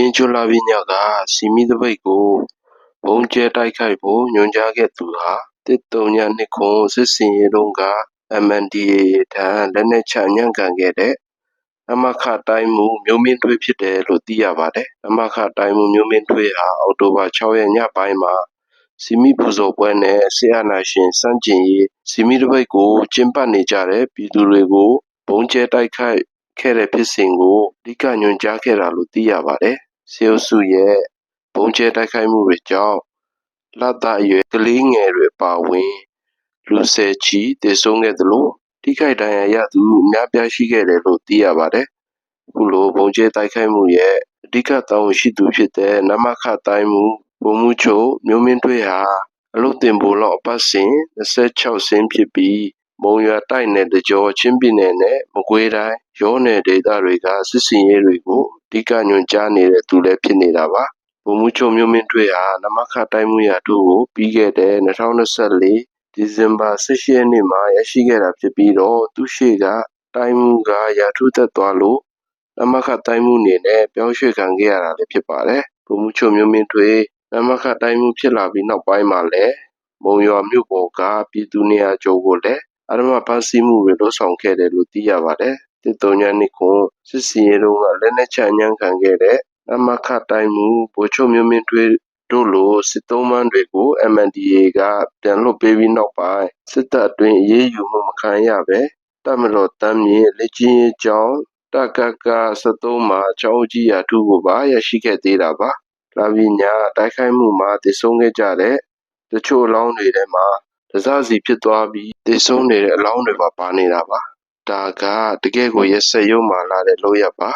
င်းကျွလာပြညကစီမီတပိတ်ကိုဘုံကျဲတိုက်ခိုက်ဖို့ ညွှန်ကြားခဲ့သူဟာတစ်တုံညာနှစ်ခွန်စစ်စင်ရေးတုန်းက MNDAA ထံ လက်နက်ချညံ့ကန်ခဲ့တဲ့ အမခ တိုင်းမှုမျိုးမင်းထွေး ဖြစ်တယ်လို့ သိရပါတယ်။အမခ တိုင်းမှုမျိုးမင်းထွေးဟာ အောက်တိုဘာ6ရက် ညပိုင်းမှာစီမီပူဇော်ပွဲနဲ့ဆီယနာရှင်စန့်ကျင်ရေးစီမီတပိတ်ကို ကျင်းပနေကြတဲ့ ပြည်သူတွေကိုဘုံကျဲတိုက်ခိုက်ခဲ့တဲ့ဖြစ်စဉ်ကို အဓိက ညွှန်ကြားခဲ့တာလို့ သိရပါတယ်။ စေအုပ်စုရဲ့ဘုံကျဲတိုက်ခိုက်မှုတွေကြောင့်လတ်သားအရွယ် ကလေးငယ်တွေပါဝင် လူ ဆယ်ချီတည်ဆုံးခဲ့သလို ထိခိုက်ဒဏ်ရာရသူ အများပြား ရှိခဲ့တယ်လို့ သိရပါတယ်။အခုလိုဘုံကျဲတိုက်ခိုက်မှုရဲ့ အဓိက တာဝန်ရှိသူဖြစ်တဲ့ နမခ တိုင်းမှုဘုံမှုချုပ် မျိုးမင်းထွေးဟာ အလုတ်တင်ပိုလောက် အပတ်စဉ်26ဆင်းဖြစ်ပြီး မုံရွာတိုက်နယ်တကြောချင်းပြည်နယ်နဲ့မကွေးတိုင်းရောနယ်ဒေသတွေကစစ်စင်ရေးတွေကိုအဓိကညွှန်ကြားနေတဲ့သူလည်းဖြစ်နေတာပါဗိုလ်မှူးချုပ်မျိုးမင်းထွေးဟာနမခတိုင်းမှုရာတို့ကိုပြီးခဲ့တဲ့2024ဒီဇင်ဘာ18ရက်နေ့မှာရရှိခဲ့တာဖြစ်ပြီးတော့သူရှိကတိုင်းမှုကရာထူးသက်သွားလို့နမခတိုင်းမှုအနေနဲ့ပြောင်းရွှေ့ခံခဲ့ရတာလည်းဖြစ်ပါတယ်ဗိုလ်မှူးချုပ်မျိုးမင်းထွေးနမခတိုင်းမှုဖြစ်လာပြီးနောက်ပိုင်းမှာလည်းမုံရွာမြို့ပေါ်ကပြည်သူနေရာကျော်ကိုလည်း အရမပန်းစီမှုတွေလှုပ်ဆောင်ခဲ့တယ်လို့သိရပါတယ်တစ်တုံညာနှစ်ခွန်စစ်စီရဲတို့ကလက်နက်ချညံ့ခံခဲ့တဲ့အမခတိုင်းမှုဗိုလ်ချုပ်မျိုးမင်းထွေးတို့လိုစစ်သုံးပန်းတွေကို MNDA ကပြန်လွှတ်ပေးပြီးနောက်ပိုင်းစစ်တပ်အတွင်းအေးအေးယူမှုမခံရပဲတပ်မတော်တမ်းမြေလက်ချင်းရေးကြောင်းတကက73မှာချောင်းကြီးရာထူးကိုပါရရှိခဲ့သေးတာပါလာပညာတိုက်ခိုက်မှုမှာတည်ဆုံးခဲ့ကြတဲ့တချို့အလောင်းတွေထဲမှာ တစားစီဖြစ်သွားပြီးတည်ဆုံးနေတဲ့အလောင်းတွေပါပါနေတာပါဒါကတကယ်ကိုရက်ဆက်ရုံမှလာတဲ့လို့ရပါ